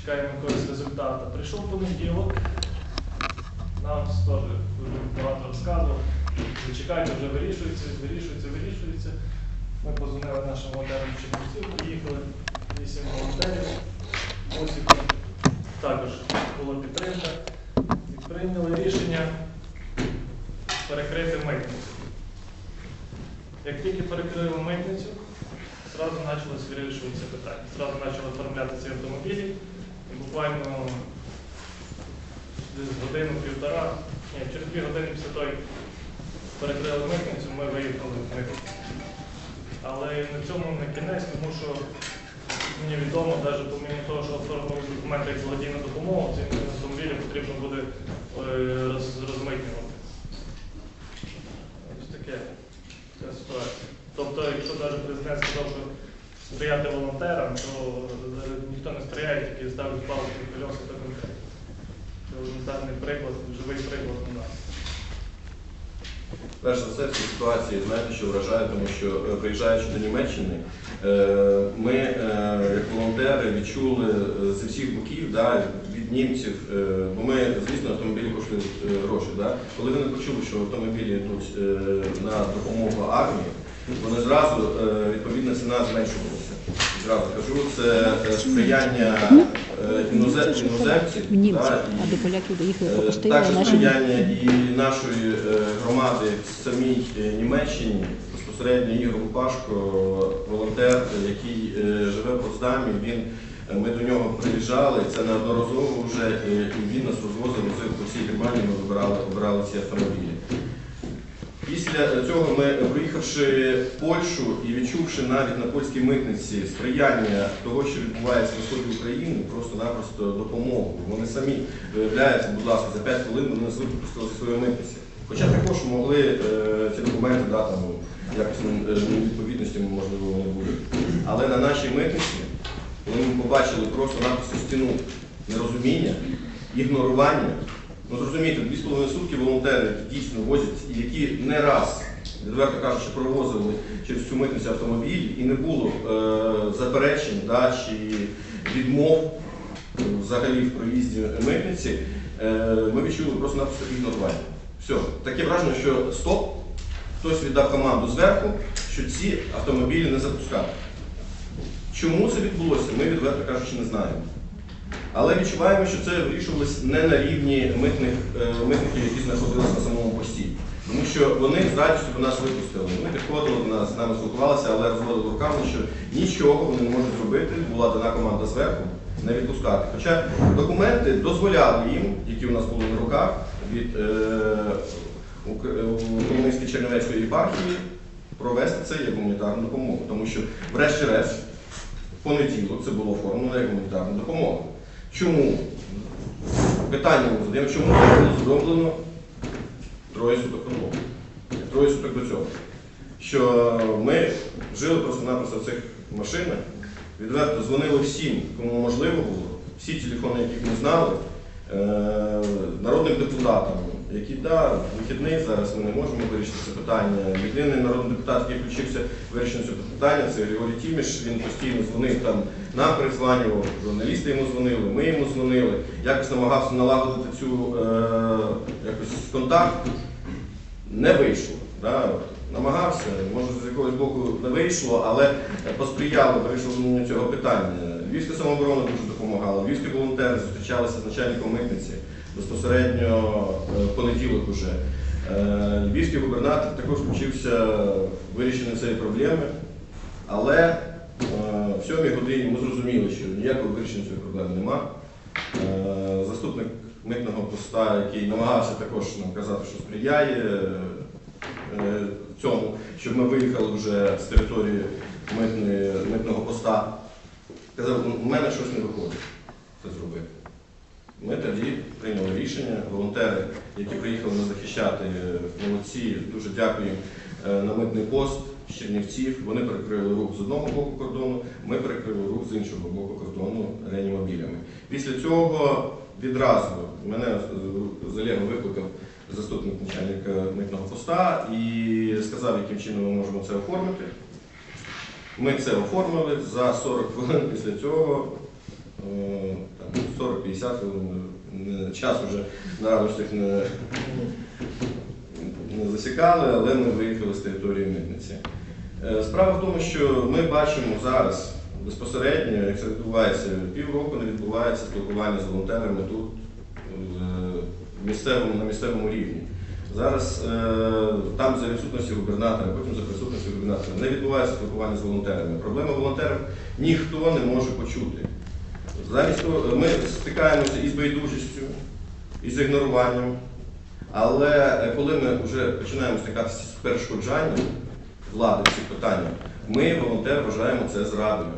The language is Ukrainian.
чекаємо якогось результату. Прийшов понеділок, нам теж багато розказував. Зачекайте, вже вирішується, вирішується, вирішується. Ми позвонили нашим волонтерам Чернівців, приїхали вісім волонтерів. Осіпом також була підтримка. І прийняли рішення перекрити митницю. Як тільки перекрили митницю, зразу почалось вирішуватися питання. Зразу почали оформляти ці автомобілі. І буквально годину-півтора, ні, через дві години після як перекрили митницю, ми виїхали в митницю. Але на цьому не кінець, тому що мені відомо, навіть помимо того, що оформили документи як благодійну допомогу, ці автомобілі потрібно буде е, роз- розмитнювати. Ось таке ситуація. Тобто, якщо навіть президент сказав, що сприяти волонтерам, то ніхто не сприяє, тільки ставить палки колеса та конкретно. Це елементарний приклад, живий приклад у нас. Перш за все, в цій ситуації, знаєте, що вражає, тому що е, приїжджаючи до Німеччини, е, ми, е, як волонтери, відчули зі всіх боків, да, від німців, бо ми, звісно, автомобілі коштують гроші. Да? Коли вони почули, що автомобілі йдуть на допомогу армії, вони зразу, відповідна ціна зменшувалася. Зразу кажу, це е, сприяння е, іноземців. В а і- Е, Також сприяння і нашої громади в самій Німеччині, безпосередньо Ігор Лупашко, волонтер, який живе в Потсдамі, він, ми до нього приїжджали, це неодноразово вже, і він нас розвозив по всій Германії, ми обирали ці автомобілі. Після цього ми, проїхавши Польщу і відчувши навіть на польській митниці сприяння того, що відбувається на сході України, просто-напросто допомогу. Вони самі виявляються, будь ласка, за 5 хвилин вони нас випустили зі своєї митниці. Хоча також могли е, ці документи да, там, якось е, невідповідності, можливо, не буде. Але на нашій митниці, коли ми побачили просто-напросто стіну нерозуміння, ігнорування, Ну зрозумійте, дві з половиною сутки волонтери дійсно возять, які не раз, відверто кажучи, провозили через цю митницю автомобіль і не було е, заперечень да, чи відмов е, взагалі в проїзді митниці, е, ми відчули просто-напросто ігнорування. Все, таке враження, що стоп, хтось віддав команду зверху, що ці автомобілі не запускати. Чому це відбулося, ми відверто кажучи не знаємо. Але відчуваємо, що це вирішувалось не на рівні митних, е, митників, які знаходилися на самому пості. Тому що вони з радістю до нас випустили. Вони підходили до нас, з нами спілкувалися, але розводили руками, що нічого вони не можуть зробити. Була дана команда зверху не відпускати. Хоча документи дозволяли їм, які у нас були на руках від е, Чернівецької єпархії, провести це як гуманітарну допомогу. Тому що, врешті-решт, в понеділок це було оформлено як гуманітарна допомога. Чому? Питання ми задаємо, чому було зроблено троє суток тому? Троє суток до цього. Що ми жили просто-напросто в цих машинах, відверто дзвонили всім, кому можливо було, всі телефони, яких ми знали, е, народним депутатам, які, да, вихідний зараз ми не можемо вирішити це питання. Єдиний народний депутат, який включився вирішення цього питання, це Григорій Тіміш. Він постійно дзвонив там, нам перезванював, журналісти йому дзвонили, ми йому дзвонили, якось намагався налагодити цю е, якось контакт. Не вийшло. Да? Намагався, може з якогось боку не вийшло, але посприяли вирішенню цього питання. Львівська самооборона дуже допомагала, львівські волонтери зустрічалися з начальником митниці безпосередньо е, понеділок уже. Е, Львівський губернатор також включився в вирішення цієї проблеми, але е, в сьомій годині ми зрозуміли, що ніякого вирішення цієї проблеми нема. Заступник митного поста, який намагався також нам казати, що сприяє цьому, щоб ми виїхали вже з території митного поста, казав, у мене щось не виходить це зробити. Ми тоді прийняли рішення. Волонтери, які приїхали нас захищати, е, молодці, дуже дякую е, на митний пост з Чернівців. Вони перекрили рух з одного боку кордону, ми перекрили рух з іншого боку кордону реанімобілями. Після цього відразу мене е, з Олегом викликав заступник начальника митного поста і сказав, яким чином ми можемо це оформити. Ми це оформили за 40 хвилин після цього. Е, там, 50 Час вже на радощах не, не засікали, але ми виїхали з території митниці. Е, Справа в тому, що ми бачимо зараз безпосередньо, як це відбувається, півроку не відбувається спілкування з волонтерами тут в місцевому, на місцевому рівні. Зараз е, там за відсутності губернатора, потім за присутності губернатора не відбувається спілкування з волонтерами. Проблема волонтерів ніхто не може почути. Замість того, ми стикаємося із байдужістю, із ігноруванням. Але е, коли ми вже починаємо стикатися з перешкоджанням влади в цих питаннях, ми, волонтери, вважаємо це зрадою.